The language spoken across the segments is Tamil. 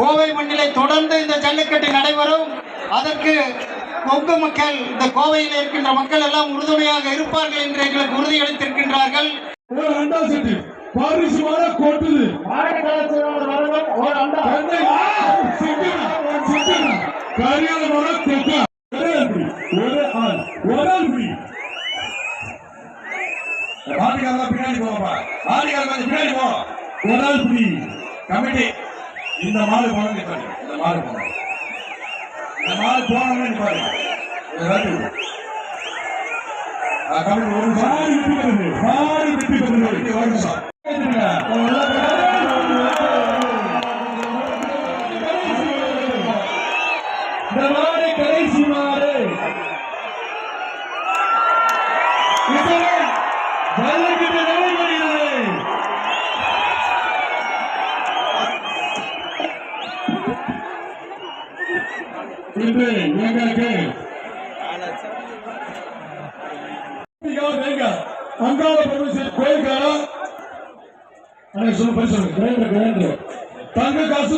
கோவை மண்ணிலே தொடர்ந்து இந்த ஜல்லிக்கட்டு நடைபெறும். அதற்கு கொங்கு மக்கள் இந்த கோவையில் இருக்கின்ற மக்கள் எல்லாம் உறுதுணையாக இருப்பார்கள் என்று எங்களுக்கு உறுதியளித்திருக்கின்றார்கள். பின்னாடி போங்கப்பா. பின்னாடி போ. கமிட்டி. இந்த மாடு போனோம் நிப்பாரு இந்த மாடு போனோம். இந்த மாடு போனோம்னு நிப்பாரு கமிட்டி ஒரு மாறி மாறி பெறுது கமிட்டி ஒரு நிமிஷம் இந்த மாடு கடைசி மாடு இன்று எங்களுக்கு அங்காள பரமேஸ்வரர் கோயில்காரா? Grinder grinder. தங்க காசு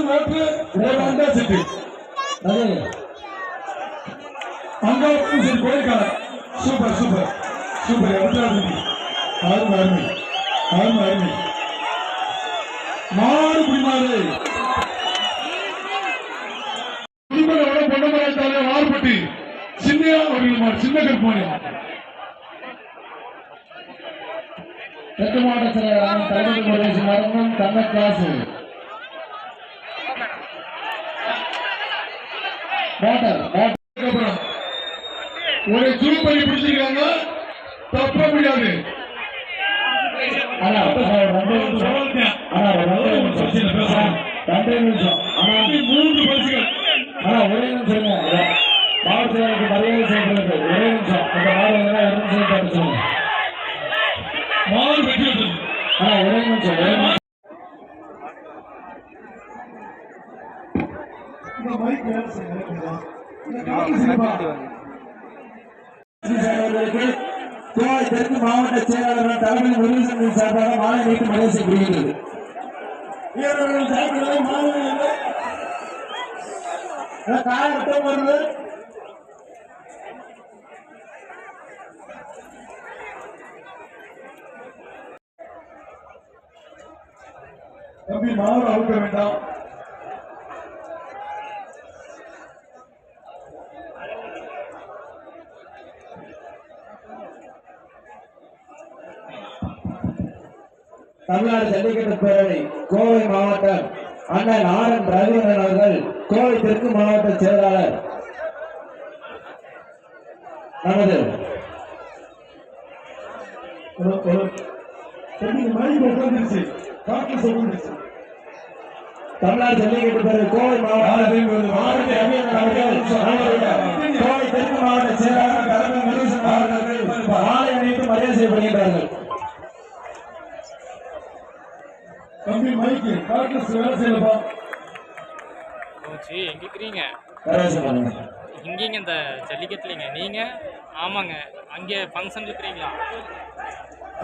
பரமேஸ்வரர் கோயில்காரா? Super super. சூப்பர். விட்டுறாது அருமை. அருமை அருமை. அருமை மாடு குடிமாறு தெற்கு மாவட்ட செயலாளர் தலைமை பிரதேச மரமும் தங்கக்காசு ஒரு ஜூம் பண்ணி பிடிச்சிருக்காங்க. தப்ப முடியாது. ஆனா ரெண்டு நிமிஷம். ஆனா மூன்று பரிசுகள் ஆனா ஒரே நிமிஷம். மாவட்டத்திற்கு மரியாதை செய்யப்படுகிறது ஒரே நிமிஷம். அந்த மாடு வெற்றி பெற்றது ஆனா ஒரே நிமிஷம் ஒரே நிமிஷம். இந்த மைக் வேலை செய்யணும் இந்த காட்டு சினிமா. அவர்களுக்கு கோவை தெற்கு மாவட்ட செயலாளர் தலைமை முருகன் சார்பாக மாலை நீட்டு மரியாதை செய்யப்படுகிறது வீரர்கள் சார்பில் மாலை காயட்டம் வருது. தம்பி மாவு அவுக்க வேண்டாம். தமிழ்நாடு ஜல்லிக்கட்டு பேரவை கோவை மாவட்டம் அண்ணன் ஆர் என் ரவீந்திரன் அவர்கள் கோவை தெற்கு மாவட்ட செயலாளர். நமது ஹலோ ஹலோ தம்பி மைக் உட்காந்துருச்சு காட்டு சொல்லிருச்சு தமிழ்நாடு ஜல்லிக்கட்டு பேரவை கோவை மாவட்டம். கோவை தெற்கு மாவட்ட செயலாளர் தலைமை முருகன் அவர்கள் மாலை அணிவித்து மரியாதை செய்யப்படுகின்றார்கள். தம்பி மைக்கு காட்டு வேலை செய்யலப்பா போச்சு எங்க இருக்கிறீங்க? இங்கேங்க இந்த ஜல்லிக்கட்டுலங்க? நீங்க? ஆமாங்க. அங்கே ஃபங்க்ஷன் இருக்கிறீங்களா?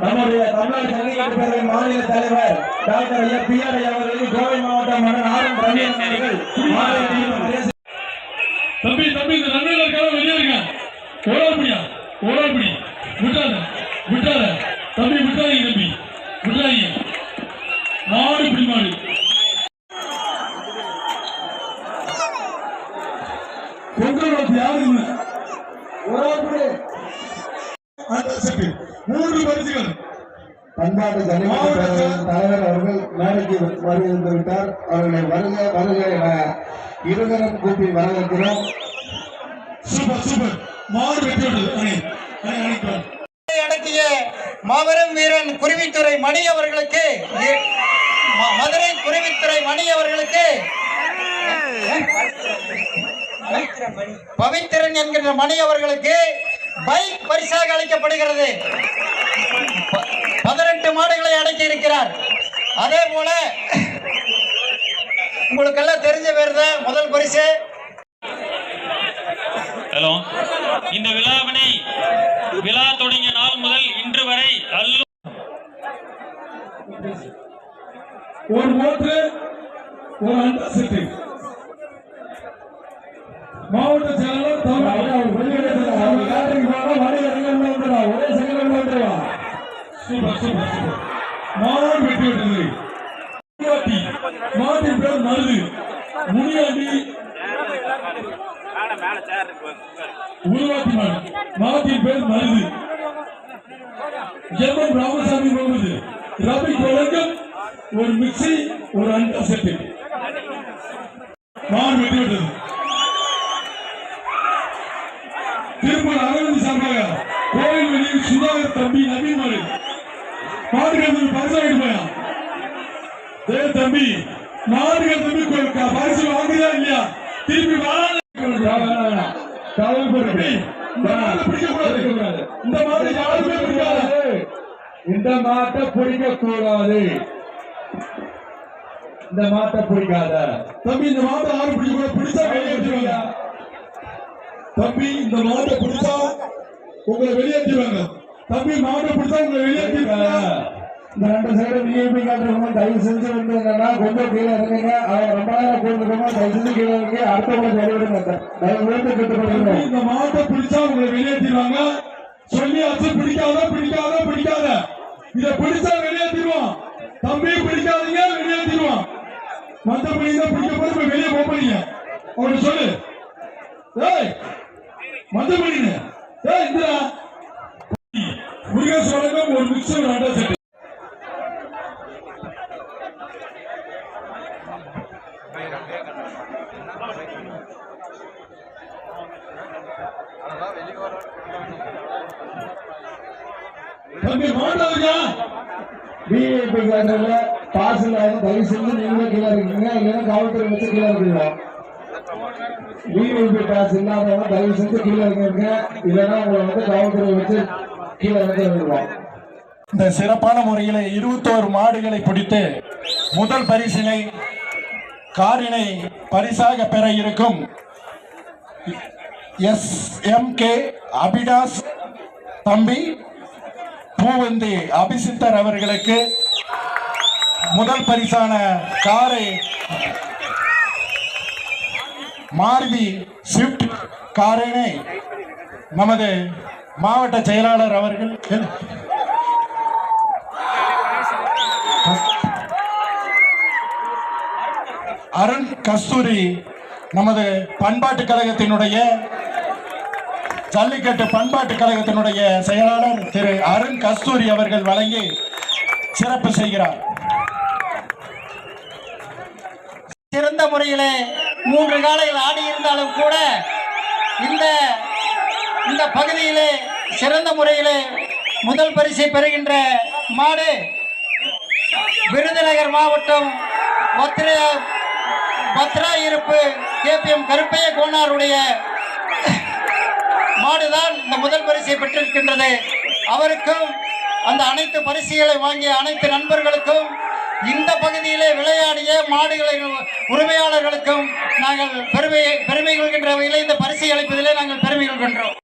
நம்முடைய தமிழ்நாடு ஜல்லிக்கட்டு பேரவை மாநில தலைவர் டாக்டர் ஐயா பி ஆர் ஐயா அவர்களுக்கு கோவை மாவட்டம் மன்னன் ஆர் என் ரவிவரன் அவர்கள் மாலை அணிவித்து மரியாதை தம்பி தம்பி இந்த நன்மையில வெளியே இருக்க ஓடாப்பிடியா ஓடாப்பிடி விட்டாத விட்டாத தம்பி விட்டாதீங்க தம்பி விட்டாதீங்க மாடு பிடி மாடு யாரும் மூன்று பரிசுகள். பண்பாட்டு தலைவர் அவர்கள் மேடைக்கு விட்டார் அவர்களை வருக வருக என இருகரம் கூப்பி வரவேற்கிறோம். சூப்பர் சூப்பர் அணிக்கிறோம் அடக்கிய மாபெரும் வீரன் குருவித்துறை மணி அவர்களுக்கு மதுரை குருவித்துறை மணி அவர்களுக்கு. பவித்திரன். என்கின்ற மணி அவர்களுக்கு பைக் பரிசாக அளிக்கப்படுகிறது. பதினெட்டு மாடுகளை அடக்கி இருக்கிறார். அதே போல உங்களுக்கெல்லாம் தெரிஞ்ச பேர் தான் முதல் பரிசு. ஹலோ. இந்த விழாவினை விழா தொடங்கிய நாள் முதல் இன்று வரை அல்லு ஒரு ஓட்டு ஒரு அண்டா செட்டு மாவட்ட செயலாளர் தமிழ் அவர் வெளியிடத்துல அவங்க கேட்டரிங் போனா வழி இறங்கி வந்துடுவா ஒரே செகண்ட் வந்துடுவா சூப்பர் சூப்பர் சூப்பர் மாட்டின் பேர் மருது. முனியாண்டி உருவாக்கி மாடு மாட்டின் பேர் மருது. ஜெர்மன் ராமசாமி முகமது ரவி வழங்கம் ஒரு மிக்சி ஒரு அண்டா செட்டு. மாடு வெட்டி விட்டது திருப்பூர் அரவிந்த் சார்பாக கோயில் வெளியில் சுதாகர் தம்பி நவீன் மாடுகள் பரிசு வாங்கிட்டு டே தம்பி மாடுகள் தம்பி பரிசு வாங்குதா இல்லையா? திருப்பி இந்த மாடு யாருமே பிடிக்காது. இந்த மாட்டை பிடிக்க கூடாது இந்த மாட்டை பிடிக்காத. தம்பி இந்த மாட்டை யாரும் பிடிக்க பிடிச்சா வெளியேற்றுவாங்க தம்பி இந்த மாட்டை பிடிச்சா உங்களை வெளியேற்றிடுவாங்க தம்பி மாட்டை பிடிச்சா உங்களை வெளியேற்றிடுவாங்க இந்த ரெண்டு சைடு விஐபி காட்டுறவங்க தயவு செஞ்சு வந்து என்னன்னா கொஞ்சம் கீழே இறங்குங்க. அவங்க ரொம்ப நேரம் கூட்டுக்கோங்க தயவு செஞ்சு கீழே இறங்கி அடுத்த கூட சரி விடுங்க தயவு விழுந்து தம்பி, கேட்டுக்கொள்கிறோம் இந்த மாட்டை பிடிச்சா உங்களை வெளியேற்றிடுவாங்க சொல்லியாச்சு பிடிக்காத பிடிக்காத பிடிக்காத. இத பிடிச்சா வெளியேற்றிடுவான் தம்பி பிடிக்காதீங்க வெளியேற்றிடுவான் மத்தபடி தான் பிடிக்க போது வெளியே போறீங்க. அவனுக்கு சொல்லு. ஏய் மத்தபடி ஏய் இந்திரா முருகேஸ்வரனும் ஒரு மிக்சர் ஒரு அண்டா தம்பி மாட்டாதுங்க விஐபி காட்டுறதுல தயவு செஞ்சு நீங்களே கீழே இருக்கீங்க இல்லைன்னா காவல்துறை வச்சு கீழே இருக்கீங்க விஐபி பாஸ் இல்லாதவங்க தயவு செஞ்சு கீழே இருக்கீங்க இல்லைன்னா உங்களை வந்து காவல்துறை வச்சு கீழே விடுவோம் இந்த சிறப்பான முறையில் இருபத்தோரு மாடுகளை பிடித்து முதல் பரிசினை காரினை பரிசாக பெற இருக்கும் எஸ் எம் கே அபிடாஸ் தம்பி பூவந்தி அபிசித்தர் அவர்களுக்கு முதல் பரிசான காரை மாருதி ஸ்விஃப்ட் காரினை நமது மாவட்ட செயலாளர் அவர்கள் அருண் கஸ்தூரி நமது பண்பாட்டு கழகத்தினுடைய ஜல்லிக்கட்டு பண்பாட்டு கழகத்தினுடைய செயலாளர் திரு அருண் கஸ்தூரி அவர்கள் வழங்கி சிறப்பு செய்கிறார். சிறந்த முறையிலே மூன்று காலையில் ஆடி இருந்தாலும் கூட இந்த பகுதியிலே சிறந்த முறையிலே முதல் பரிசை பெறுகின்ற மாடு விருதுநகர் மாவட்டம் பத்ர பத்ரா இருப்பு கேபிஎம் கருப்பைய கோனாருடைய மாடுதான் இந்த முதல் பரிசை பெற்றிருக்கின்றது. அவருக்கும் அந்த அனைத்து பரிசுகளை வாங்கிய அனைத்து நண்பர்களுக்கும் இந்த பகுதியிலே விளையாடிய மாடுகளின் உரிமையாளர்களுக்கும் நாங்கள் பெருமை பெருமை கொள்கின்ற வகையில் இந்த பரிசை அளிப்பதிலே நாங்கள் பெருமை கொள்கின்றோம்.